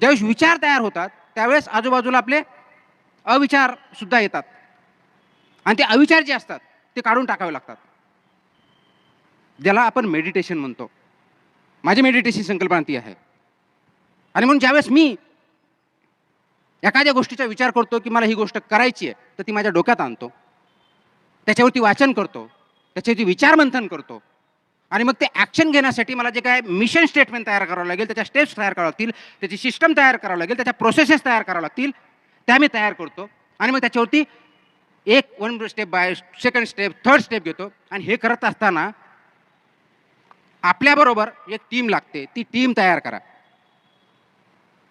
ज्यावेळेस विचार तयार होतात त्यावेळेस आजूबाजूला आपले अविचार सुद्धा येतात. आणि ते अविचार जे असतात ते काढून टाकावे लागतात. ज्याला आपण मेडिटेशन म्हणतो. माझी मेडिटेशन संकल्पना ती आहे. आणि म्हणून ज्यावेळेस मी एखाद्या गोष्टीचा विचार करतो की मला ही गोष्ट करायची आहे तर ती माझ्या डोक्यात आणतो. त्याच्यावरती वाचन करतो. त्याच्यावरती विचारमंथन करतो. आणि मग ते ॲक्शन घेण्यासाठी मला जे काय मिशन स्टेटमेंट तयार करावं लागेल त्याच्या स्टेप्स तयार करावं लागतील त्याची सिस्टम तयार करावं लागेल त्याच्या प्रोसेसेस तयार करावं लागतील त्या मी तयार करतो. आणि मग त्याच्यावरती एक one step by second step third step घेतो. आणि हे करत असताना आपल्याबरोबर एक टीम लागते. ती टीम तयार करा.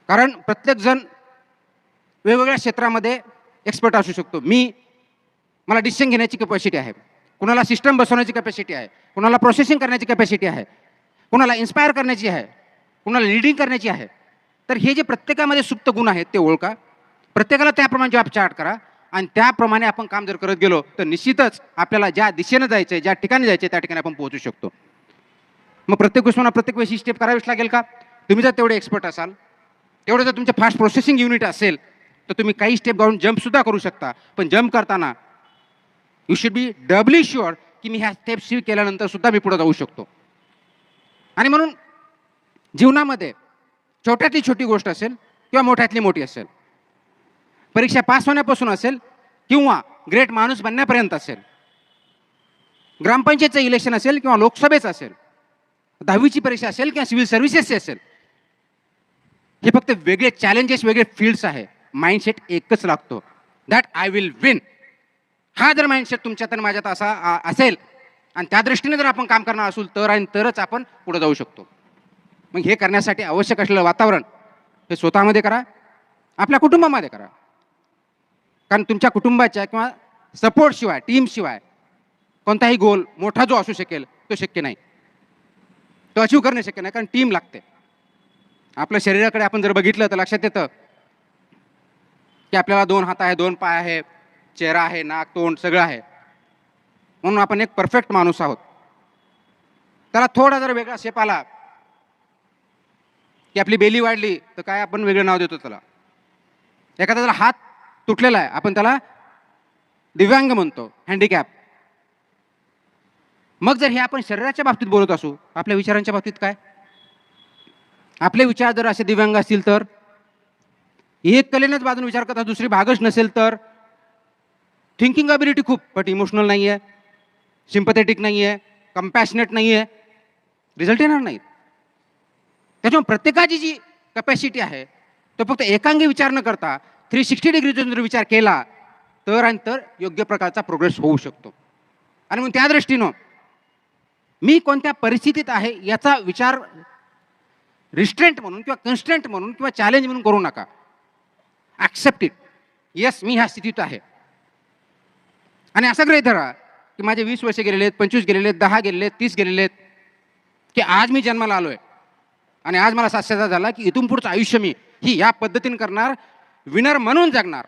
कारण प्रत्येकजण वेगवेगळ्या क्षेत्रामध्ये एक्सपर्ट असू शकतो. मी मला डिसिजन घेण्याची कॅपॅसिटी आहे. कुणाला सिस्टम बसवण्याची कॅपॅसिटी आहे कुणाला प्रोसेसिंग करण्याची कॅपॅसिटी आहे कुणाला इन्स्पायर करण्याची आहे कुणाला लिडिंग करण्याची आहे. तर हे जे प्रत्येकामध्ये सुप्त गुण आहेत ते ओळखा. प्रत्येकाला त्याप्रमाणे जॉब चार्ट करा आणि त्याप्रमाणे आपण काम जर करत गेलो तर निश्चितच आपल्याला ज्या दिशेनं जायचं आहे ज्या ठिकाणी जायचं आहे त्या ठिकाणी आपण पोहोचू शकतो. मग प्रत्येक गोष्टीला प्रत्येक वेळेस स्टेप करावीच लागेल का? तुम्ही जर तेवढे एक्सपर्ट असाल तेवढं जर तुमचं फास्ट प्रोसेसिंग युनिट असेल तर तुम्ही काही स्टेप गाऊन जंपसुद्धा करू शकता. पण जंप करताना you should be doubly sure की मी ह्या स्टेप शिव केल्यानंतर सुद्धा मी पुढे जाऊ शकतो. आणि म्हणून जीवनामध्ये छोट्यातली छोटी गोष्ट असेल किंवा मोठ्यातली मोठी असेल परीक्षा पास होण्यापासून असेल किंवा ग्रेट माणूस बनण्यापर्यंत असेल ग्रामपंचायतचं इलेक्शन असेल किंवा लोकसभेचं असेल दहावीची परीक्षा असेल किंवा सिव्हिल सर्व्हिसेसची असेल हे फक्त वेगळे चॅलेंजेस वेगळे फील्ड्स आहे. माइंडसेट एकच लागतो. दॅट आय विल विन हा जर माइंडसेट तुमच्यात आणि माझ्यात असा असेल आणि त्या दृष्टीने जर आपण काम करणार असू तर आणि तरच आपण पुढे जाऊ शकतो. मग हे करण्यासाठी आवश्यक असलेलं वातावरण हे स्वतःमध्ये करा आपल्या कुटुंबामध्ये करा. कारण तुमच्या कुटुंबाच्या किंवा सपोर्टशिवाय टीमशिवाय कोणताही गोल मोठा जो असू शकेल तो शक्य नाही. तो अचीव करणे शक्य नाही कारण टीम लागते. आपल्या शरीराकडे आपण जर बघितलं तर लक्षात येतं की आपल्याला दोन हात आहे दोन पाय आहे. चेहरा आहे नाक तोंड सगळं आहे. म्हणून आपण एक परफेक्ट माणूस आहोत. त्याला थोडा जर वेगळा शेप आला की आपली बेली वाढली तर काय आपण वेगळं नाव देतो त्याला? एखादा जर हात तुटलेला आहे आपण त्याला दिव्यांग म्हणतो हँडिकॅप मग जर हे आपण शरीराच्या बाबतीत बोलत असू आपल्या विचारांच्या बाबतीत काय? आपले विचार जर असे दिव्यांग असतील तर एक कलेनेच बाजून विचार करता दुसरी भागच नसेल तर थिंकिंग अबिलिटी खूप बट इमोशनल नाही आहे. सिम्पथेटिक नाही आहे. कम्पॅशनेट नाही आहे. रिझल्ट येणार नाहीत. त्याच्यामुळे प्रत्येकाची जी कपॅसिटी आहे तो फक्त एकांगी विचार न करता थ्री सिक्स्टी डिग्रीचा जर विचार केला तर आणि तर योग्य प्रकारचा प्रोग्रेस होऊ शकतो. आणि म्हणून त्या दृष्टीनं मी कोणत्या परिस्थितीत आहे याचा विचार रिस्ट्रेंट म्हणून किंवा कन्स्टंट म्हणून किंवा चॅलेंज म्हणून करू नका. ॲक्सेप्ट इट येस मी ह्या स्थितीत आहे. आणि असं गृहीत धरा की माझे वीस वर्ष गेलेले आहेत पंचवीस गेलेले आहेत दहा गेलेले आहेत तीस गेलेले आहेत की आज मी जन्माला आलो आहे आणि आज मला साक्षरता झाला की इथून पुढचं आयुष्य मी ही या पद्धतीने करणार विनर म्हणून जगणार.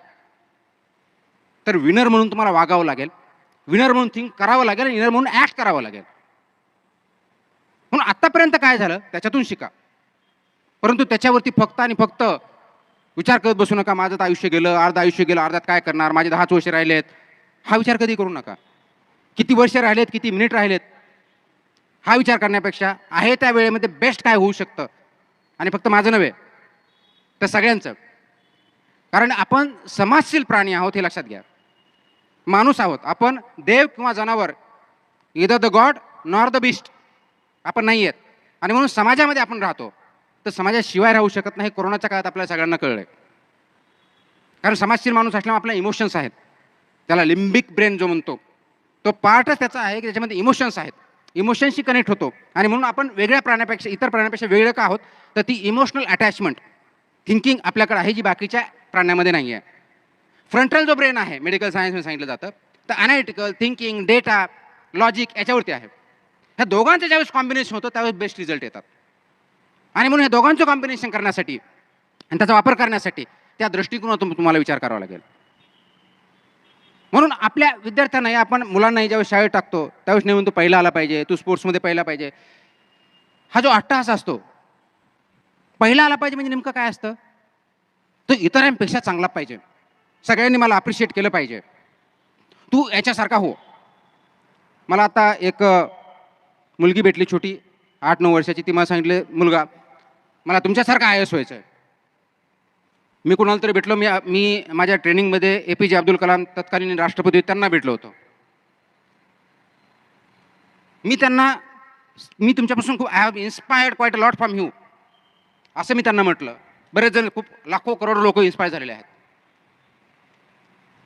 तर विनर म्हणून तुम्हाला वागावं लागेल विनर म्हणून थिंक करावं लागेल विनर म्हणून ॲक्ट करावं लागेल. म्हणून आत्तापर्यंत काय झालं? त्याच्यातून शिका. परंतु त्याच्यावरती फक्त आणि फक्त विचार करत बसू नका. माझं तर आयुष्य गेलं अर्ध आयुष्य गेलं अर्धात काय करणार? माझे दहाच वर्ष राहिले आहेत हा विचार कधी करू नका. किती वर्ष राहिलेत किती मिनिट राहिलेत हा विचार करण्यापेक्षा आहे त्या वेळेमध्ये बेस्ट काय होऊ शकतं? आणि फक्त माझं नव्हे तर सगळ्यांचं. कारण आपण समाजशील प्राणी आहोत हे लक्षात घ्या. माणूस आहोत. आपण देव किंवा जनावर either the god nor the beast आपण नाही आहेत. आणि म्हणून समाजामध्ये आपण राहतो तर समाजाशिवाय राहू शकत नाही. कोरोनाच्या काळात आपल्याला सगळ्यांना कळलं आहे कारण समाजशील माणूस असल्यामुळे आपल्या इमोशन्स आहेत. त्याला लिंबिक ब्रेन जो म्हणतो तो पार्टच त्याचा आहे की त्याच्यामध्ये इमोशन्स आहेत. इमोशन्सशी कनेक्ट होतो. आणि म्हणून आपण वेगळ्या प्राण्यापेक्षा इतर प्राण्यापेक्षा वेगळं का आहोत? तर ती इमोशनल अटॅचमेंट थिंकिंग आपल्याकडे आहे जी बाकीच्या प्राण्यामध्ये नाही आहे फ्रंटल जो ब्रेन आहे मेडिकल सायन्समध्ये सांगितलं जातं तर अनालिटिकल थिंकिंग डेटा लॉजिक याच्यावरती आहे. ह्या दोघांचं ज्यावेळेस कॉम्बिनेशन होतं त्यावेळेस बेस्ट रिझल्ट येतात. आणि म्हणून ह्या दोघांचं कॉम्बिनेशन करण्यासाठी आणि त्याचा वापर करण्यासाठी त्या दृष्टिकोनातून तुम्हाला विचार करावा लागेल. म्हणून आपल्या विद्यार्थ्यांनाही आपण मुलांनाही ज्यावेळेस शाळेत टाकतो त्यावेळेस नेहमी तू पहिला आला पाहिजे तू स्पोर्ट्समध्ये पहिला पाहिजे. हा जो अट्टहास असतो पहिला आला पाहिजे म्हणजे नेमकं काय असतं? तो इतरांपेक्षा चांगला पाहिजे. सगळ्यांनी मला अप्रिशिएट केलं पाहिजे. तू याच्यासारखा हो. मला आता एक मुलगी भेटली छोटी आठ नऊ वर्षाची ती मला सांगितले मुलगा मला तुमच्यासारखा आय एस व्हायचं आहे मी कुणाला तरी भेटलो मी मी माझ्या ट्रेनिंगमध्ये ए पी जे अब्दुल कलाम तत्कालीन राष्ट्रपती त्यांना भेटलो होतो. मी त्यांना मी तुमच्यापासून खूप I have inspired quite a lot from you असं मी त्यांना म्हटलं. बरेच जण खूप लाखो करोड लोक इन्स्पायर झालेले आहेत.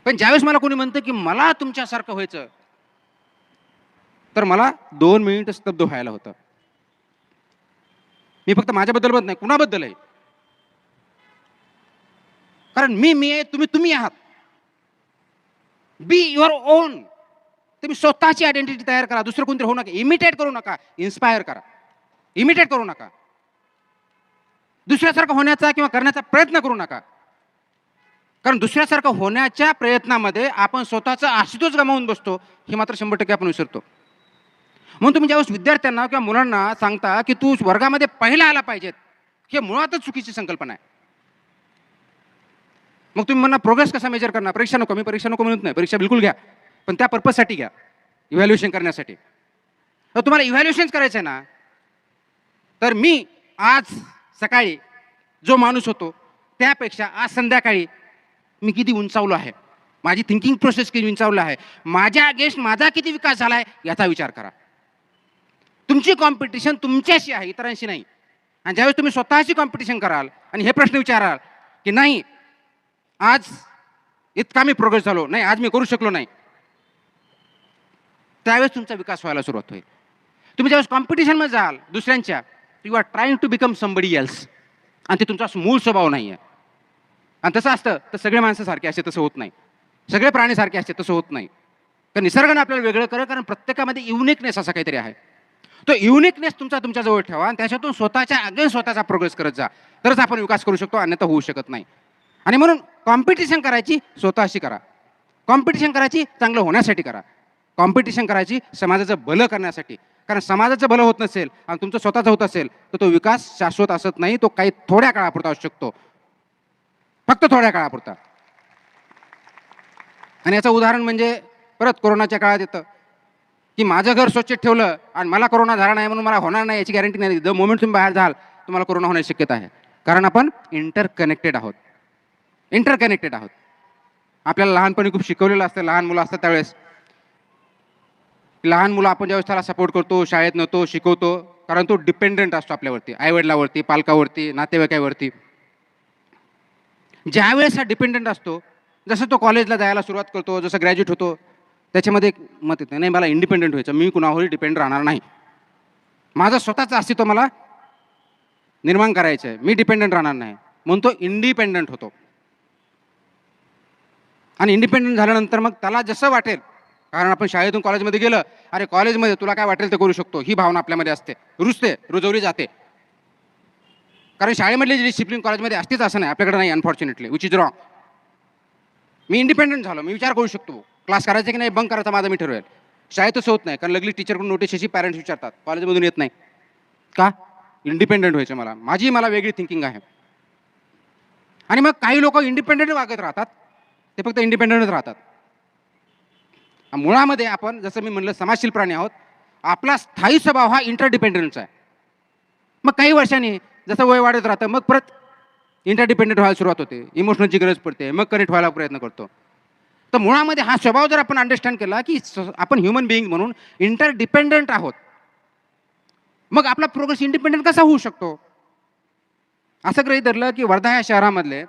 पण ज्यावेळेस मला कोणी म्हणतं की मला तुमच्यासारखं व्हायचं तर मला दोन मिनिट स्तब्ध व्हायला होतं. मी फक्त माझ्याबद्दल म्हणत नाही कुणाबद्दल आहे कारण मी मी आहे तुम्ही तुम्ही आहात. बी युअर ओन तुम्ही स्वतःची आयडेंटिटी तयार करा. दुसरं कोणतरी होऊ नका. इमिटेट करू नका. इन्स्पायर करा. इमिटेट करू नका. दुसऱ्यासारखं होण्याचा किंवा करण्याचा प्रयत्न करू नका. कारण दुसऱ्यासारखं होण्याच्या प्रयत्नामध्ये आपण स्वतःचा अस्तित्वच गमावून बसतो. हे मात्र शंभर टक्के आपण विसरतो. म्हणून तुम्ही ज्यावेळेस विद्यार्थ्यांना किंवा मुलांना सांगता की तू वर्गामध्ये पहिला आला पाहिजेत हे मुळातच चुकीची संकल्पना आहे. मग तुम्ही म्हणा प्रोग्रेस कसा मेजर करणार? परीक्षा नको मी परीक्षा नको म्हणत नाही. परीक्षा बिलकुल घ्या. पण त्या पर्पजसाठी घ्या. इव्हॅल्युएशन करण्यासाठी. तर तुम्हाला इव्हॅल्युएशन करायचं आहे ना तर मी आज सकाळी जो माणूस होतो त्यापेक्षा आज संध्याकाळी मी किती उंचावलो आहे? माझी थिंकिंग प्रोसेस किती उंचावलं आहे? माझ्या अगेन्स्ट माझा किती विकास झाला आहे याचा विचार करा. तुमची कॉम्पिटिशन तुमच्याशी आहे इतरांशी नाही. आणि ज्यावेळेस तुम्ही स्वतःशी कॉम्पिटिशन कराल आणि हे प्रश्न विचाराल की नाही आज इतका मी प्रोग्रेस झालो. नाही आज मी करू शकलो नाही. त्यावेळेस तुमचा विकास व्हायला सुरुवात होईल. तुम्ही ज्यावेळेस कॉम्पिटिशनमध्ये जाल दुसऱ्यांच्या you are trying to become somebody else आणि ते तुमचा मूळ स्वभाव नाही आहे आणि तसं असतं तर सगळे माणसं सारखे असते तसं होत नाही. सगळे प्राणी सारखे असते तसं होत नाही. तर निसर्गाने आपल्याला वेगळं करा कारण प्रत्येकामध्ये युनिकनेस असा काहीतरी आहे. तो युनिकनेस तुमचा तुमच्याजवळ ठेवा आणि त्याच्यातून स्वतःच्या अगेन स्वतःचा प्रोग्रेस करत जा. तरच आपण विकास करू शकतो अन्यथा होऊ शकत नाही. आणि म्हणून कॉम्पिटिशन करायची स्वतःशी करा. कॉम्पिटिशन करायची चांगलं होण्यासाठी करा. कॉम्पिटिशन करायची समाजाचं भलं करण्यासाठी. कारण समाजाचं भलं होत नसेल आणि तुमचं स्वतःचं होत असेल तर तो विकास शाश्वत असत नाही तो काही थोड्या काळापुरता असू शकतो. फक्त थोड्या काळापुरता. आणि याचं उदाहरण म्हणजे परत कोरोनाच्या काळात येतं. की माझं घर स्वच्छ ठेवलं आणि मला कोरोना झाला नाही म्हणून मला होणार नाही याची गॅरंटी नाही. द मोमेंट तुम्ही बाहेर जाल तुम्हाला कोरोना होण्याची शक्यता आहे. कारण आपण इंटरकनेक्टेड आहोत. इंटरकनेक्टेड आहोत. आपल्याला लहानपणी खूप शिकवलेलं असतं लहान मुलं असतात त्यावेळेस. लहान मुलं आपण ज्यावेळेस त्याला सपोर्ट करतो शाळेत नव्हतो शिकवतो कारण तो डिपेंडंट असतो आपल्यावरती आईवडिलावरती पालकावरती नातेवाईकावरती. ज्यावेळेस हा डिपेंडंट असतो जसं तो कॉलेजला जायला सुरुवात करतो जसं ग्रॅज्युएट होतो त्याच्यामध्ये एक मत येतं नाही मला इंडिपेंडंट व्हायचं मी कुणावरही डिपेंड राहणार नाही. माझं स्वतःचं अस्तित्व मला निर्माण करायचं आहे मी डिपेंडंट राहणार नाही. म्हणून तो इंडिपेंडंट होतो. आणि इंडिपेंडंट झाल्यानंतर मग त्याला जसं वाटेल कारण आपण शाळेतून कॉलेजमध्ये गेलं अरे कॉलेजमध्ये तुला काय वाटेल ते करू शकतो ही भावना आपल्यामध्ये असते. रुजते रुजवली जाते. कारण शाळेमधली जी डिसिप्लिन कॉलेजमध्ये असतेच असं नाही आपल्याकडे नाही अनफॉर्च्युनेटली विच इज रॉंग मी इंडिपेंडंट झालो मी विचार करू शकतो क्लास करायचा की नाही बंक करायचा माझा मी ठरवेल. शाळेतच होत नाही कारण लगली टीचरकडून नोटीस अशी पॅरेंट्स विचारतात कॉलेजमधून येत नाही. का? इंडिपेंडंट व्हायचं मला. माझी मला वेगळी थिंकिंग आहे. आणि मग काही लोक इंडिपेंडंट वागत राहतात ते फक्त इंडिपेंडंटच राहतात. मुळामध्ये आपण जसं मी म्हणलं समाजशील प्राणी आहोत. आपला स्थायी स्वभाव हा इंटरडिपेंडन्स आहे. मग काही वर्षांनी जसं वय वाढत राहतं मग परत इंटरडिपेंडंट व्हायला सुरुवात होते. इमोशनलची गरज पडते. मग कनेक्ट व्हायला प्रयत्न करतो. तर मुळामध्ये हा स्वभाव जर आपण अंडरस्टँड केला की आपण ह्युमन बिईंग म्हणून इंटरडिपेंडंट आहोत. मग आपला प्रोग्रेस इंडिपेंडंट कसा होऊ शकतो? असं गृहीत धरलं की वर्धा या शहरामधले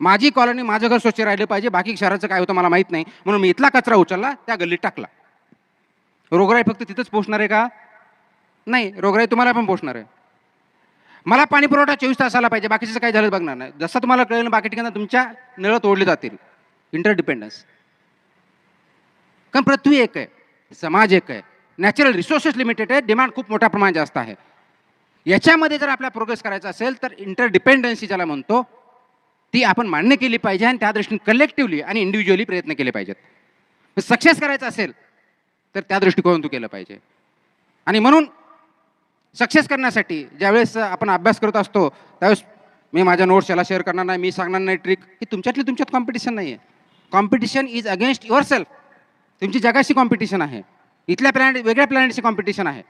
माझी कॉलनी माझं घर स्वच्छ राहिलं पाहिजे. बाकी शहराचं काय होतं मला माहीत नाही. म्हणून मी इथला कचरा उचलला त्या गल्लीत टाकला. रोगराई फक्त तिथंच पोचणार आहे का? नाही रोगराई तुम्हाला पण पोचणार आहे. मला पाणी पुरवठा चोवीस तास आला पाहिजे बाकीचं काही झालं बघणार नाही. जसं तुम्हाला कळेल बाकी ठिकाणी तुमच्या नळ तोडले जातील. इंटरडिपेंडन्स कारण पृथ्वी एक आहे समाज एक आहे. नॅचरल रिसोर्सेस लिमिटेड आहे डिमांड खूप मोठ्या प्रमाणात जास्त आहे. याच्यामध्ये जर आपल्याला प्रोग्रेस करायचा असेल तर इंटरडिपेंडन्सी ज्याला म्हणतो ती आपण मान्य केली पाहिजे आणि त्या दृष्टीने कलेक्टिव्हली आणि इंडिव्हिज्युअली प्रयत्न केले पाहिजेत. सक्सेस करायचं असेल तर त्या दृष्टिकोनातून केलं पाहिजे. आणि म्हणून सक्सेस करण्यासाठी ज्यावेळेस आपण अभ्यास करत असतो त्यावेळेस मी माझ्या नोट्स याला शेअर करणार नाही मी सांगणार नाही ट्रिक ही तुमच्यातली तुमच्यात कॉम्पिटिशन नाही आहे competition is against your self तुमची जगाशी कॉम्पिटिशन आहे. इथल्या प्लॅनेट वेगळ्या प्लॅनेटची कॉम्पिटिशन आहे.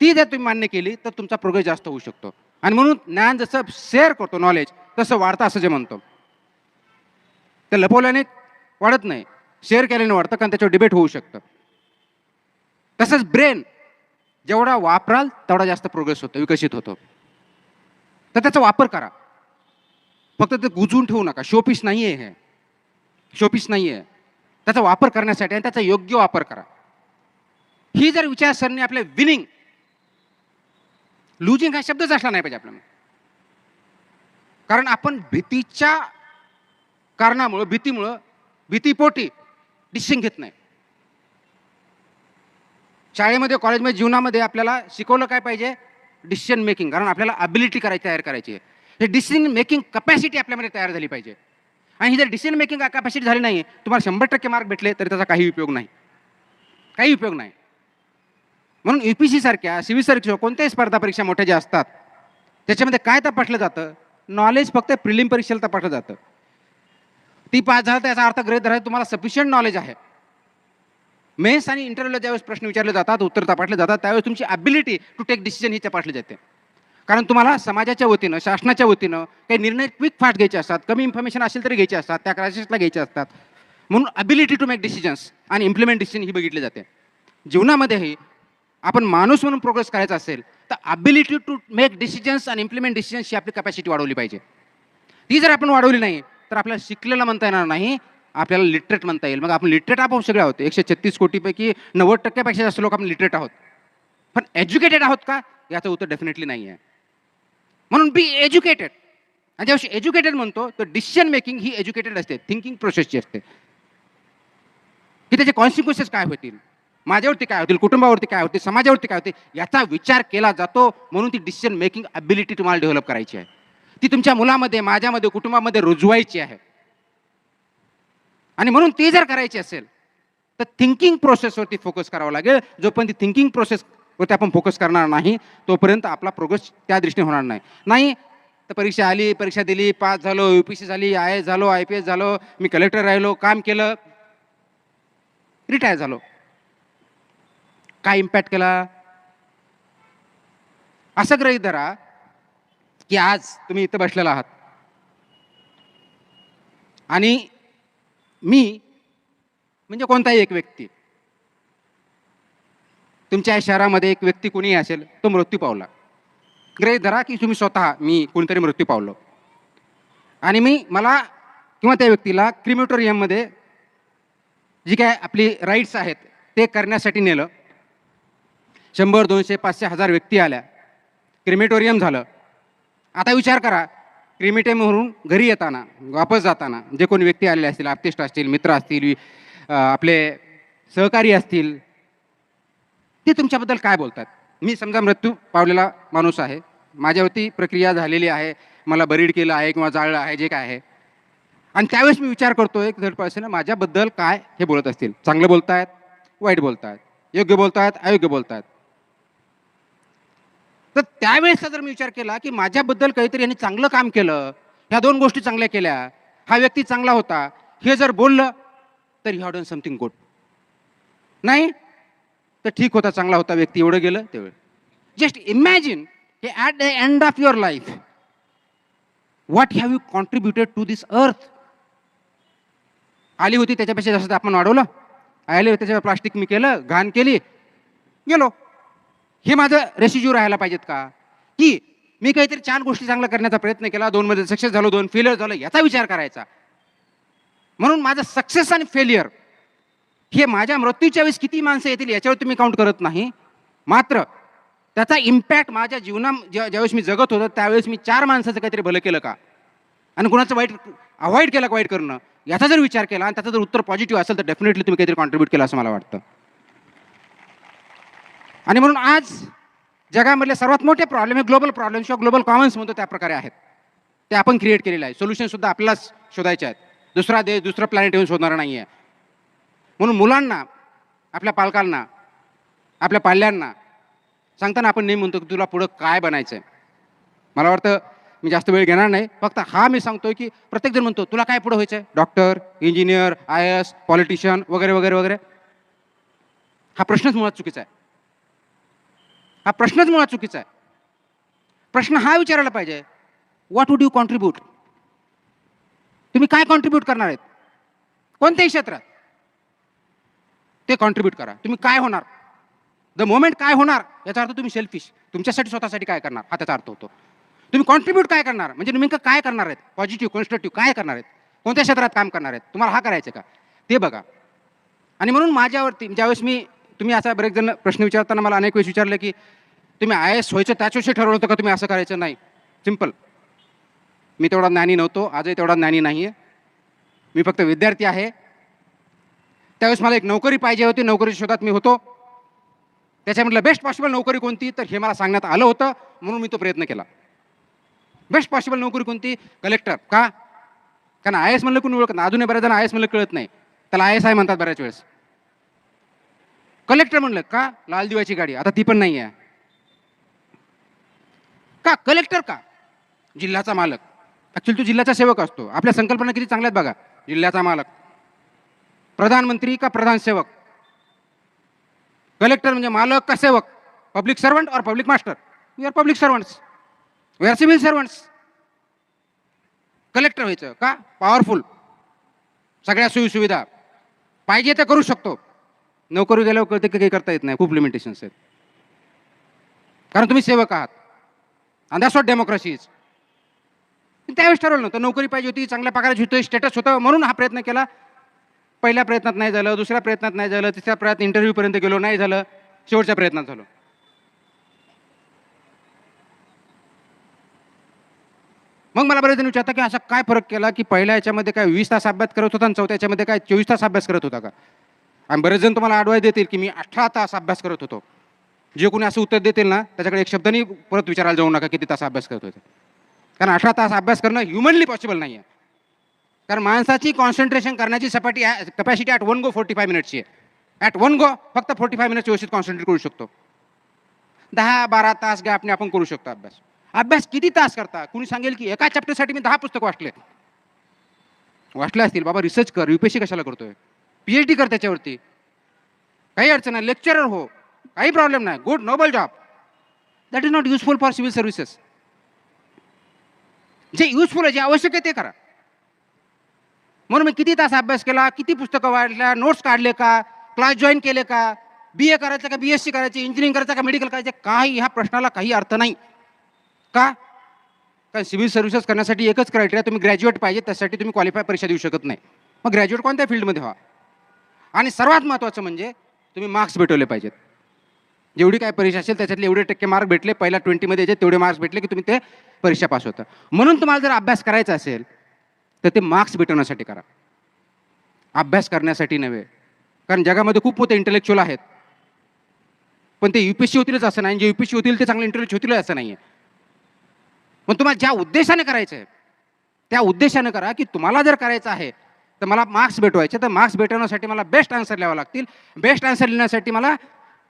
ती जर तुम्ही मान्य केली तर तुमचा प्रोग्रेस जास्त होऊ शकतो. आणि म्हणून ज्ञान जसं शेअर करतो नॉलेज तसं वाढतं असं जे म्हणतो. ते लपवल्याने वाढत नाही. शेअर केल्याने वाढतं कारण त्याच्यावर डिबेट होऊ शकतं. तसंच ब्रेन जेवढा वापराल तेवढा जास्त प्रोग्रेस होतो विकसित होतो. तर त्याचा वापर करा. फक्त ते गुजवून ठेवू नका. शोपीस नाही आहे हे. शोपीस नाही आहे त्याचा वापर करण्यासाठी आणि त्याचा योग्य वापर करा. ही जर विचारसरणी आपल्या विनिंग लुजिंग हा शब्दच असला नाही पाहिजे आपल्याला. कारण आपण भीतीच्या कारणामुळं भीतीमुळं भीतीपोटी डिसिशन घेत नाही. शाळेमध्ये कॉलेजमध्ये जीवनामध्ये आपल्याला शिकवलं काय पाहिजे? डिसिजन मेकिंग कारण आपल्याला अबिलिटी करायची तयार करायची आहे. हे डिसिजन मेकिंग कपॅसिटी आपल्यामध्ये तयार झाली पाहिजे. आणि ही जर डिसिजन मेकिंग कपॅसिटी झाली नाही तुम्हाला शंभर टक्के मार्क भेटले तरी त्याचा काही उपयोग नाही. काही उपयोग नाही. म्हणून यू पी सी सारख्या सी व्ही सारख्या कोणत्याही स्पर्धा परीक्षा मोठ्या ज्या असतात त्याच्यामध्ये काय तपासलं जातं? नॉलेज फक्त प्रिलिम परीक्षेला तपासलं जातं. ती पास झालं तर याचा अर्थ ग्रहित धरायचा तुम्हाला सफिशियंट नॉलेज आहे. मेन्स आणि इंटरव्ह्यूला ज्यावेळेस प्रश्न विचारले जातात उत्तर तपासले जातात त्यावेळेस तुमची ॲबिलिटी टू टेक डिसिजन ही तपासली जाते. कारण तुम्हाला समाजाच्या वतीनं शासनाच्या वतीनं काही निर्णय क्विक फास्ट घ्यायचे असतात कमी इन्फॉर्मेशन असेल तरी घ्यायचे असतात त्या क्रायसिसला घ्यायचे असतात. म्हणून ॲबिलिटी टू मेक डिसिजन्स आणि इम्प्लिमेंट डिसिजन ही बघितली जाते. जीवनामध्येही आपण माणूस म्हणून प्रोग्रेस करायचा असेल तर अबिलिटी टू मेक डिसिजन्स आणि इम्प्लिमेंट डिसिजन्सची आपली कॅपॅसिटी वाढवली पाहिजे. ती जर आपण वाढवली नाही तर आपल्याला शिकलेलं म्हणता येणार नाही आपल्याला लिटरेट म्हणता येईल. मग आपण लिटरेट आपण सगळे आहोत. एकशे छत्तीस कोटीपैकी नव्वद टक्क्यापेक्षा जास्त लोक आपण लिटरेट आहोत. पण एज्युकेटेड आहोत का? याचं उत्तर डेफिनेटली नाही आहे. म्हणून बी एज्युकेटेड आणि ज्यावेळी एज्युकेटेड म्हणतो तर डिसिजन मेकिंग ही एज्युकेटेड असते. थिंकिंग प्रोसेसची असते. की त्याचे कॉन्सिक्वेन्सेस काय होतील? माझ्यावरती काय होतील कुटुंबावरती काय होते समाजावरती काय होते याचा विचार केला जातो म्हणून ती डिसिजन मेकिंग अबिलिटी तुम्हाला डेव्हलप करायची आहे. ती तुमच्या मुलामध्ये माझ्यामध्ये कुटुंबामध्ये रुजवायची आहे. आणि म्हणून ती जर करायची असेल तर थिंकिंग प्रोसेसवरती फोकस करावं लागेल. जोपर्यंत थिंकिंग प्रोसेसवरती आपण फोकस करणार नाही तोपर्यंत आपला प्रोग्रेस त्या दृष्टीने होणार नाही. नाही तर परीक्षा आली परीक्षा दिली पास झालो यू पी सी झाली आय एस झालो आय पी एस झालो मी कलेक्टर राहिलो काम केलं रिटायर झालो. काय इम्पॅक्ट केला? असं ग्रहित धरा की आज तुम्ही इथं बसलेला आहात. आणि मी म्हणजे कोणताही एक व्यक्ती तुमच्या शहरामध्ये एक व्यक्ती कोणीही असेल तो मृत्यू पावला. ग्रहित धरा की तुम्ही स्वतः मी कोणीतरी मृत्यू पावलो. आणि मी मला किंवा त्या व्यक्तीला क्रिमेटोरियममध्ये जी काय आपली राईट्स आहेत ते करण्यासाठी नेलं. शंभर दोनशे पाचशे हजार व्यक्ती आल्या. क्रिमेटोरियम झालं. आता विचार करा क्रिमेटियम म्हणून घरी येताना वापस जाताना जे कोणी व्यक्ती आलेले असतील आर्टिस्ट असतील मित्र असतील आपले सहकारी असतील ते तुमच्याबद्दल काय बोलतात? मी समजा मृत्यू पावलेला माणूस आहे. माझ्यावरती प्रक्रिया झालेली आहे. मला बरीड केलं आहे किंवा जाळलं आहे जे काय आहे. आणि त्यावेळेस मी विचार करतो एक थर्ड पर्सन माझ्याबद्दल काय हे बोलत असतील? चांगलं बोलतायत वाईट बोलतायत योग्य बोलतायत अयोग्य बोलतायत. तर त्यावेळेसचा जर मी विचार केला की माझ्याबद्दल काहीतरी यांनी चांगलं काम केलं ह्या दोन गोष्टी चांगल्या केल्या हा व्यक्ती चांगला होता हे जर बोललं तर ह्या डन समथिंग गुड नाही? तर ठीक होता चांगला होता व्यक्ती एवढं गेलं त्यावेळी जस्ट इमॅजिन की at the end of your life what have you contributed to this earth आली होती त्याच्यापेक्षा जास्त आपण वाढवलं? आले होते त्याच्यावर प्लास्टिक मी केलं घाण केली गेलो. हे माझं रेसिज्यू राहायला पाहिजेत का? की मी काहीतरी छान गोष्टी चांगल्या करण्याचा प्रयत्न केला दोनमध्ये सक्सेस झालो दोन फेलियर झालो याचा विचार करायचा. म्हणून माझं सक्सेस आणि फेलियर हे माझ्या मृत्यूच्या वेळेस किती माणसं येतील याच्यावर तुम्ही काउंट करत नाही. मात्र त्याचा इम्पॅक्ट माझ्या जीवना ज्या ज्यावेळेस मी जगत होतो त्यावेळेस मी चार माणसाचं काहीतरी भलं केलं का? आणि कुणाचं वाईट अवॉइड केलं का वाईट करणं? याचा जर विचार केला आणि त्याचं जर उत्तर पॉझिटिव्ह असेल तर डेफिनेटली तुम्ही काहीतरी कॉन्ट्रीब्यूट केलं असं मला वाटतं. आणि म्हणून आज जगामधले सर्वात मोठे प्रॉब्लेम हे ग्लोबल प्रॉब्लेम किंवा ग्लोबल कॉमन्स म्हणतो त्या प्रकारे आहेत. ते आपण क्रिएट केलेलं आहे. सोल्युशनसुद्धा आपल्यालाच शोधायचे आहेत. दुसरा देश दुसरं प्लॅनेट येऊन शोधणार नाही आहे म्हणून मुलांना आपल्या पालकांना आपल्या पाल्यांना सांगताना आपण नेहमी म्हणतो की तुला पुढं काय बनायचं आहे मला वाटतं मी जास्त वेळ घेणार नाही. फक्त हा मी सांगतोय की प्रत्येकजण म्हणतो तुला काय पुढं व्हायचं आहे doctor engineer I S politician वगैरे वगैरे वगैरे. हा प्रश्नच मुळात चुकीचा आहे. हा प्रश्नच मुळात चुकीचा आहे. प्रश्न हा विचारायला पाहिजे व्हॉट वुड यू कॉन्ट्रीब्यूट तुम्ही काय कॉन्ट्रीब्यूट करणार आहेत? कोणत्याही क्षेत्रात? ते कॉन्ट्रीब्यूट करा. तुम्ही काय होणार? द मोमेंट काय होणार? याचा अर्थ तुम्ही सेल्फिश तुमच्यासाठी स्वतःसाठी काय करणार? हा त्याचा अर्थ होतो. तुम्ही कॉन्ट्रीब्यूट काय करणार? म्हणजे नेमकं काय करणार आहेत? पॉझिटिव्ह कॉन्स्ट्रक्टिव्ह काय करणार आहेत? कोणत्या क्षेत्रात काम करणार आहेत? तुम्हाला हा करायचं का? ते बघा. आणि म्हणून माझ्यावरती ज्यावेळेस मी तुम्ही असा बरेच जण प्रश्न विचारताना मला अनेक वेळेस विचारले की तुम्ही आय एस व्हायचं त्याच्याविषयी ठरवलं होतं का तुम्ही असं करायचं? नाही. सिंपल मी तेवढा ज्ञानी नव्हतो. आजही तेवढा ज्ञानी नाही आहे मी फक्त विद्यार्थी आहे. त्यावेळेस मला एक नोकरी पाहिजे होती. नोकरीच्या शोधात मी होतो. त्याच्यामधलं बेस्ट पॉसिबल नोकरी कोणती? तर हे मला सांगण्यात आलं होतं. म्हणून मी तो प्रयत्न केला. बेस्ट पॉसिबल नोकरी कोणती? कलेक्टर का? कारण आय एस म्हणलं कोणी ओळखत नाही. अजूनही बऱ्याच जण आय एस म्हणलं कळत नाही. त्याला आय एस आय म्हणतात बऱ्याच वेळेस. कलेक्टर म्हणलं का? लाल दिव्याची गाडी. आता ती पण नाही आहे का? कलेक्टर का? जिल्ह्याचा मालक. ॲक्च्युली तो जिल्ह्याचा सेवक असतो. आपल्या संकल्पना किती चांगल्यात बघा. जिल्ह्याचा मालक. प्रधानमंत्री का प्रधान सेवक? कलेक्टर म्हणजे मालक का सेवक? पब्लिक सर्वंट और public master? We are public servants we are civil servants collector व्हायचं का? पॉवरफुल सगळ्या सोयीसुविधा. पाहिजे ते करू शकतो. नोकरी गेल्यावर कळते की काही करता येत नाही खूप लिमिटेशन्स आहेत. कारण तुम्ही सेवक आहात. आणि दॅट्स वॉट डेमोक्रेसी इज त्यावेळेस ठरवलं नव्हतं नोकरी पाहिजे होती चांगल्या पगाराची होतं स्टेटस होतं म्हणून हा प्रयत्न केला. पहिल्या प्रयत्नात नाही झालं दुसऱ्या प्रयत्नात नाही झालं तिसऱ्या प्रयत्न इंटरव्ह्यूपर्यंत गेलो नाही झालं. शेवटच्या प्रयत्नात झालो. मग मला बरेच जण विचारता की असा काय फरक केला की पहिल्या याच्यामध्ये काय वीस तास अभ्यास करत होता आणि चौथ्या याच्यामध्ये काय चोवीस तास अभ्यास करत होता का? आणि बरेच जण तुम्हाला ॲडवाईस देतील की मी अठरा तास अभ्यास करत होतो. जे कोणी असं उत्तर देतील ना त्याच्याकडे एक शब्दाने परत विचारायला जाऊ नका किती तास अभ्यास करत होते. कारण अठरा तास अभ्यास करणं ह्युमनली पॉसिबल नाही आहे कारण माणसाची कॉन्सन्ट्रेशन करण्याची सपाटी capacity at one go forty five मिनिट्सची आहे. ॲट वन गो फक्त फोर्टी फाय मिनिट्स व्यवस्थित कॉन्सन्ट्रेट करू शकतो. दहा बारा तास गॅपने आपण करू शकतो अभ्यास. अभ्यास किती तास करता? कुणी सांगेल की एका चॅप्टरसाठी मी दहा पुस्तक वाचले वाचले असतील. बाबा रिसर्च कर. युपीएससी कशाला करतोय? पी एच डी कर त्याच्यावरती. काही अडचण नाही. लेक्चरर हो. काही प्रॉब्लेम नाही. Good noble job that is not useful for civil services जे युजफुल आहे जे आवश्यक आहे ते करा. म्हणून मी किती तास अभ्यास केला किती पुस्तकं वाढल्या नोट्स काढले का क्लास जॉईन केले का बी ए करायचं का बी एस सी करायची इंजिनिअरिंग करायचं का मेडिकल करायचं काही ह्या प्रश्नाला काही अर्थ नाही. का? कारण सिव्हिल सर्व्हिसेस करण्यासाठी एकच क्रायटेरिया तुम्ही ग्रॅज्युएट पाहिजे त्यासाठी तुम्ही क्वालिफाय परीक्षा देऊ शकत नाही. मग ग्रॅज्युएट कोणत्या फील्डमध्ये व्हा? आणि सर्वात महत्त्वाचं म्हणजे तुम्ही मार्क्स भेटवले पाहिजेत. जेवढी काय परीक्षा असेल त्याच्यातले एवढे टक्के मार्क भेटले पहिल्या ट्वेंटीमध्ये जे तेवढे मार्क्स भेटले की तुम्ही ते परीक्षा पास होता. म्हणून तुम्हाला जर अभ्यास करायचा असेल तर ते मार्क्स भेटवण्यासाठी करा. अभ्यास करण्यासाठी नव्हे. कारण जगामध्ये खूप मोठे इंटेलेक्च्युअल आहेत. पण ते युपीएससी होतीलच असं नाही. जे युपीएससी होतील ते चांगले इंटेलेक्च्युअल होतील असं नाही आहे पण तुम्हाला ज्या उद्देशाने करायचं आहे त्या उद्देशाने करा की तुम्हाला जर करायचं आहे तर मला मार्क्स भेटवायचे. तर मार्क्स भेटवण्यासाठी मला बेस्ट आन्सर लिहावं लागतील. बेस्ट आन्सर लिहिण्यासाठी मला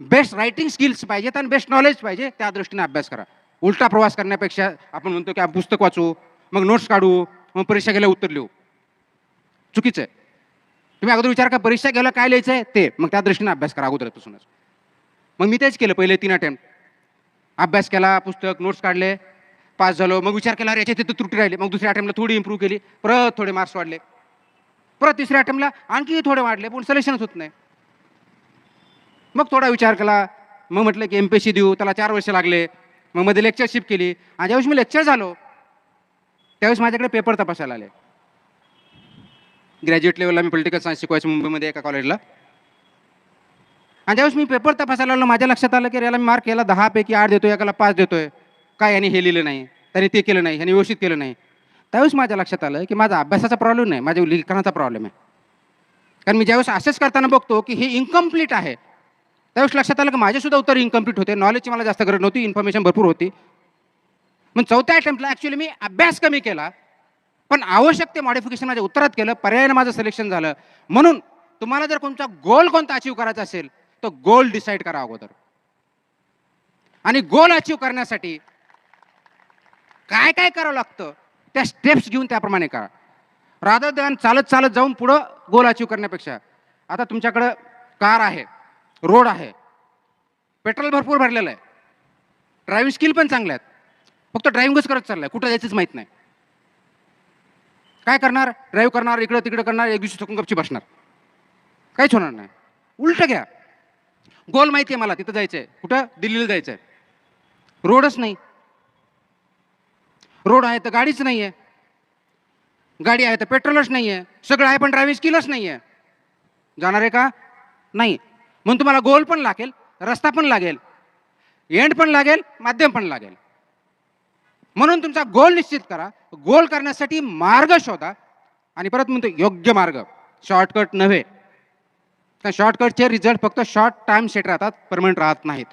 बेस्ट रायटिंग स्किल्स पाहिजेत आणि बेस्ट नॉलेज पाहिजे. त्या दृष्टीने अभ्यास करा. उलटा प्रवास करण्यापेक्षा आपण म्हणतो की आपण पुस्तक वाचू मग नोट्स काढू मग परीक्षा गेल्या उत्तर लिहू. चुकीचं आहे. तुम्ही अगोदर विचार का परीक्षा घ्यायला काय लिहायचं आहे ते. मग त्या दृष्टीने अभ्यास करा अगोदरपासूनच मग मी तेच केलं पहिले तीन अटेम्प्ट अभ्यास केला पुस्तक नोट्स काढले पास झालो. मग विचार केला अरे याच्या तिथं त्रुटी राहिली. मग दुसऱ्या अटेम्प्टला थोडी इम्प्रूव्ह केली. परत थोडे मार्क्स वाढले. परत तिसऱ्या अटेम्प्टला आणखी थोडे वाढले पण सलेक्शनच होत नाही. मग थोडा विचार केला. मग म्हटलं की एम पी सी देऊ त्याला चार वर्ष लागले. मग मध्ये लेक्चरशिप केली. आणि ज्यावेळेस मी लेक्चर झालो त्यावेळेस माझ्याकडे पेपर तपासायला आले. ग्रॅज्युएट लेवलला मी पॉलिटिकल सायन्स शिकवायचं मुंबईमध्ये एका कॉलेजला आणि ज्यावेळेस मी पेपर तपासायला आलो माझ्या लक्षात आलं की याला मी मार्क याला दहापैकी आठ देतोय एकाला पाच देतोय. काय याने हे लिहिलं नाही त्याने ते केलं नाही ह्याने व्यवस्थित केलं नाही. त्यावेळेस माझ्या लक्षात आलं की माझा अभ्यासाचा प्रॉब्लेम नाही माझ्या लिखाणाचा प्रॉब्लेम आहे. कारण मी ज्यावेळेस असेच करताना बघतो की हे इन्कम्प्लीट आहे त्यावेळेस लक्षात आलं की माझेसुद्धा उत्तर इन्कम्प्लीट होते. नॉलेजची मला जास्त गरज नव्हती इन्फॉर्मेशन भरपूर होती. मग चौथ्या अटेम्प्टला ॲक्च्युली मी अभ्यास कमी केला. पण आवश्यक ते मॉडिफिकेशन माझ्या उत्तरात केलं पर्यायानं माझं सिलेक्शन झालं. म्हणून तुम्हाला जर कोणता गोल कोणता अचीव करायचा असेल तर गोल डिसाईड करा अगोदर. आणि गोल अचीव करण्यासाठी काय काय करावं लागतं? त्या स्टेप्स घेऊन त्याप्रमाणे करा. राधा दॅन चालत चालत जाऊन पुढं गोल अचीव करण्यापेक्षा आता तुमच्याकडं कार आहे रोड आहे पेट्रोल भरपूर भरलेलं आहे ड्रायव्हिंग स्किल पण चांगल्या आहेत फक्त ड्रायव्हिंगच करत चाललाय कुठं जायचंच माहीत नाही. काय करणार? ड्राईव्ह करणार इकडं तिकडं करणार एक दिवशी चुकून गपची बसणार. काहीच होणार नाही. उलट घ्या. गोल माहिती आहे मला तिथं जायचं आहे कुठं? दिल्लीला जायचं आहे रोडच नाही. रोड आहे तर गाडीच नाही आहे गाडी आहे तर पेट्रोलच नाही आहे सगळं आहे पण ड्रायव्हिंग स्किलच नाही आहे जाणार आहे का? नाही. म्हणून तुम्हाला गोल पण लागेल रस्ता पण लागेल एंड पण लागेल माध्यम पण लागेल. म्हणून तुमचा गोल निश्चित करा. गोल करण्यासाठी मार्ग शोधा आणि परत म्हणतो योग्य मार्ग. शॉर्टकट नव्हे. तर शॉर्टकटचे रिझल्ट फक्त शॉर्ट टाइम सेट राहतात परमनंट राहत नाहीत.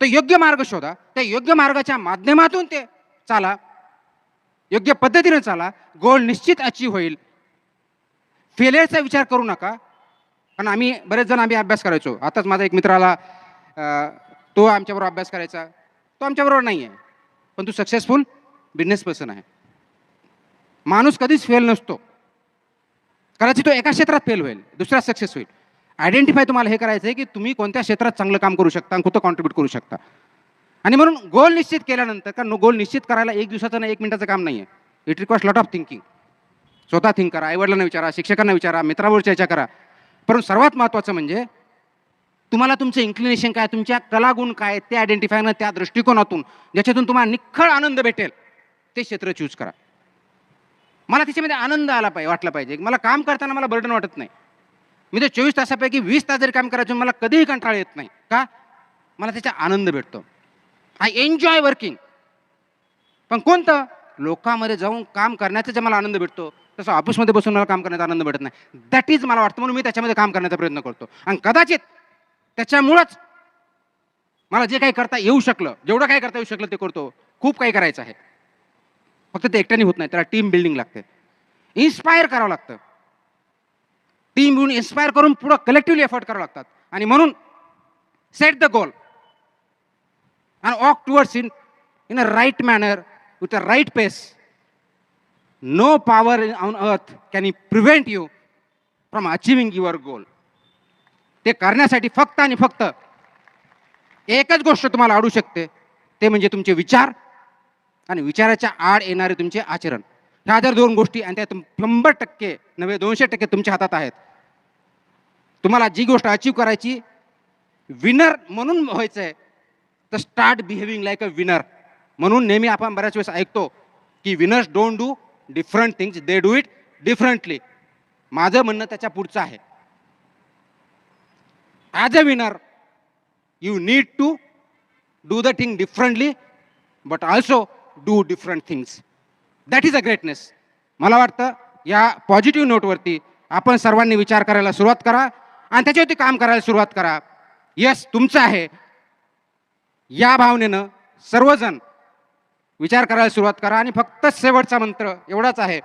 तर योग्य मार्ग शोधा. त्या योग्य मार्गाच्या माध्यमातून ते चाला. योग्य पद्धतीने चाला. गोल निश्चित अचीव होईल. फेलियरचा विचार करू नका. कारण आम्ही बरेच जण आम्ही अभ्यास करायचो. आताच माझा एक मित्र आला तो आमच्याबरोबर अभ्यास करायचा. तो आमच्याबरोबर नाही आहे पण तू सक्सेसफुल बिझनेस पर्सन आहे. माणूस कधीच फेल नसतो. कदाचित तो एका क्षेत्रात फेल होईल दुसरा सक्सेस होईल. आयडेंटिफाय तुम्हाला हे करायचं आहे की तुम्ही कोणत्या क्षेत्रात चांगलं काम करू शकता आणि कुठं कॉन्ट्रीब्यूट करू शकता. आणि म्हणून गोल निश्चित केल्यानंतर कारण गोल निश्चित करायला एक दिवसाचं नाही एक मिनिटाचं काम नाही आहे it requires lot of thinking स्वतः थिंक करा आईवडिलांना विचारा शिक्षकांना विचारा मित्रावर चर्चा करा. परंतु सर्वात महत्त्वाचं म्हणजे तुम्हाला तुमचं इन्क्लिनेशन काय तुमच्या कलागुण काय ते आयडेंटिफाय करणं त्या दृष्टिकोनातून ज्याच्यातून तुम्हाला निखळ आनंद भेटेल ते क्षेत्र चूज करा. मला त्याच्यामध्ये आनंद आला पाहिजे वाटला पाहिजे. मला काम करताना मला बर्डन वाटत नाही. मी ते चोवीस तासापैकी वीस तास जरी काम करायचं मला कधीही कंटाळा येत नाही. का? मला त्याचा आनंद भेटतो. आय एन्जॉय वर्किंग पण कोणतं? लोकांमध्ये जाऊन काम करण्याचा जे मला आनंद भेटतो तसं ऑफिसमध्ये बसून मला काम करण्याचा आनंद भेटत नाही. दॅट इज मला वाटतं. म्हणून मी त्याच्यामध्ये काम करण्याचा प्रयत्न करतो. आणि कदाचित त्याच्यामुळंच मला जे काही करता येऊ शकलं जेवढं काही करता येऊ शकलं ते करतो. खूप काही करायचं आहे. फक्त ते एकट्याने होत नाही. त्याला टीम बिल्डिंग लागते. इन्स्पायर करावं लागतं. टीम मिळून इन्स्पायर करून पुढं कलेक्टिव्हली एफर्ट करावं लागतात. आणि म्हणून set the goal and walk towards it in a right manner with a right pace. No power on earth can prevent you from achieving your goal. ते करण्यासाठी फक्त आणि फक्त एकच गोष्ट तुम्हाला अडू शकते ते म्हणजे तुमचे विचार आणि विचाराच्या आड येणारे तुमचे आचरण ह्या जर दोन गोष्टी आणि त्या शंभर टक्के नव्हे दोनशे टक्के तुमच्या हातात आहेत तुम्हाला जी गोष्ट अचीव करायची विनर म्हणून व्हायचं आहे तर start behaving like a winner म्हणून नेहमी आपण बऱ्याच वेळेस ऐकतो की winners don't do different things they do it differently माझं म्हणणं त्याच्या पुढचं आहे. As a winner you need to do the thing differently but also do different things that is a greatness मला वाटतं या पॉझिटिव्ह नोटवरती आपण सर्वांनी विचार करायला सुरुवात करा आणि त्याच्यावरती काम करायला सुरुवात करा. यस तुमचं आहे. या भावनेनं सर्वजण विचार करायला सुरुवात करा आणि फक्त शेवटचा मंत्र एवढाच आहे.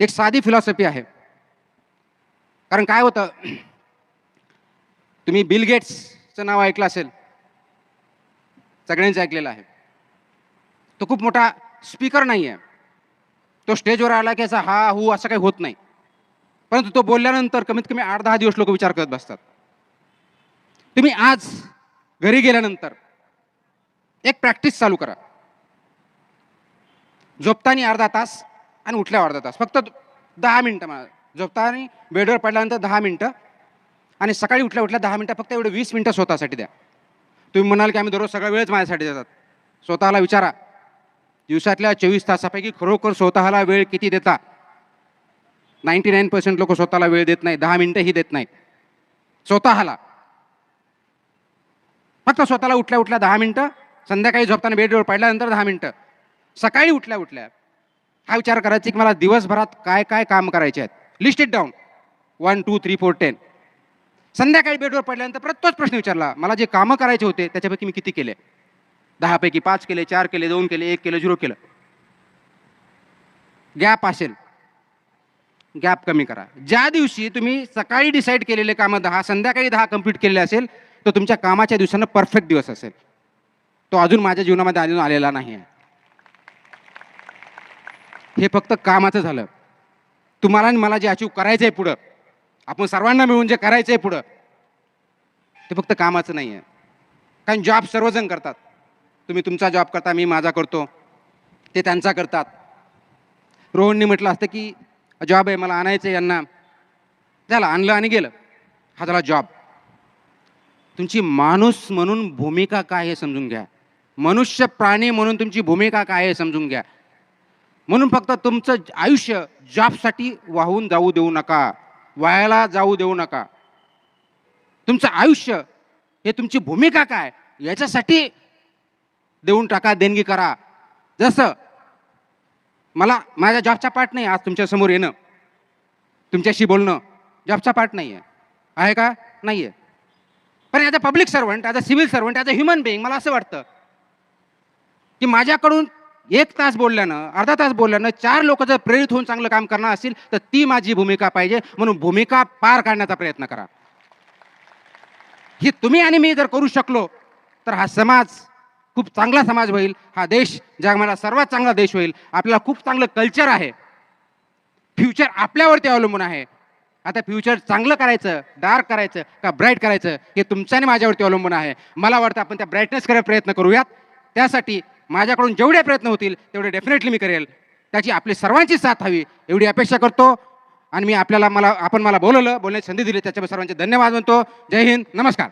एक साधी फिलॉसॉफी आहे. कारण काय होतं? तुम्ही बिल गेट्सचं नाव ऐकलं असेल. सगळ्यांचं ऐकलेलं आहे. तो खूप मोठा स्पीकर नाही आहे. तो स्टेजवर आला की असा हा हू असं काही होत नाही. परंतु तो बोलल्यानंतर कमीत कमी आठ दहा दिवस लोक विचार करत बसतात. तुम्ही आज घरी गेल्यानंतर एक प्रॅक्टिस चालू करा. झोपताना अर्धा तास आणि उठल्यावर अर्धा तास. फक्त दहा मिनटं मला झोपताना बेडवर पडल्यानंतर दहा मिनटं आणि सकाळी उठल्या उठल्या दहा मिनटं फक्त एवढे वीस मिनटं स्वतःसाठी द्या. तुम्ही म्हणाल की आम्ही दररोज सगळा वेळच माझ्यासाठी देतात. स्वतःला विचारा. दिवसातल्या चोवीस तासापैकी खरोखर स्वतःला वेळ किती देता? नाईन्टी नाईन पर्सेंट लोक स्वतःला वेळ देत नाही दहा मिनटंही देत नाही स्वतःला. फक्त स्वतःला उठल्या उठल्या दहा मिनटं संध्याकाळी झोपताना बेडवर पडल्यानंतर दहा मिनटं सकाळी उठल्या उठल्या. हा विचार करायचा की मला दिवसभरात काय काय काम करायचे आहेत? List it down one two three four ten संध्याकाळी बेडवर पडल्यानंतर परत तोच प्रश्न विचारला मला जे कामं करायचे होते त्याच्यापैकी मी किती केले? दहापैकी पाच केले चार केले दोन केले एक केलं झिरो केलं. गॅप असेल. गॅप कमी करा. ज्या दिवशी तुम्ही सकाळी डिसाईड केलेले कामं दहा संध्याकाळी दहा कंप्लीट केलेले असेल तो तुमच्या कामाच्या दिवसानं परफेक्ट दिवस असेल. तो अजून माझ्या जीवनामध्ये अजून आलेला नाही आहे हे फक्त कामाचं झालं. तुम्हाला आणि मला जे अचीव करायचं आहे पुढं आपण सर्वांना मिळून जे करायचं आहे पुढं ते फक्त कामाचं नाही आहे कारण जॉब सर्वजण करतात. तुम्ही तुमचा जॉब करता मी माझा करतो. ते त्यांचा करतात. रोहनने म्हटलं असतं की जॉब आहे मला आणायचं आहे यांना. झालं आणलं आणि गेलं. हा झाला जॉब तुमची माणूस म्हणून भूमिका काय हे समजून घ्या. मनुष्य प्राणी म्हणून तुमची भूमिका काय हे समजून घ्या. म्हणून फक्त तुमचं आयुष्य जॉबसाठी वाहून जाऊ देऊ नका. वायाला जाऊ देऊ नका. तुमचं आयुष्य हे तुमची भूमिका काय? याच्यासाठी देऊन टाका देणगी करा. जसं मला माझ्या जॉबचा पार्ट नाही आज तुमच्यासमोर येणं. तुमच्याशी बोलणं जॉबचा पार्ट नाही आहे आहे का? नाही आहे पण as a public servant as a civil servant as a human being मला असं वाटतं की माझ्याकडून एक तास बोलल्यानं अर्धा तास बोलल्यानं चार लोक जर प्रेरित होऊन चांगलं काम करणार असतील तर ती माझी भूमिका पाहिजे. म्हणून भूमिका पार काढण्याचा प्रयत्न करा. ही तुम्ही आणि मी जर करू शकलो तर हा समाज खूप चांगला समाज होईल. हा देश जगाला सर्वात चांगला देश होईल. आपल्याला खूप चांगलं कल्चर आहे. फ्युचर आपल्यावरती अवलंबून आहे. आता फ्युचर चांगलं करायचं डार्क करायचं का ब्राईट करायचं हे तुमचं आणि माझ्यावरती अवलंबून आहे. मला वाटतं आपण त्या ब्राईटनेस करायला प्रयत्न करूयात. त्यासाठी माझ्याकडून जेवढे प्रयत्न होतील तेवढे डेफिनेटली मी करेल. त्याची आपली सर्वांची साथ हवी एवढी अपेक्षा करतो. आणि मी आपल्याला मला आपण मला बोलवलं बोलण्याची संधी दिली त्याच्याबद्दल सर्वांचे धन्यवाद म्हणतो. जय हिंद नमस्कार.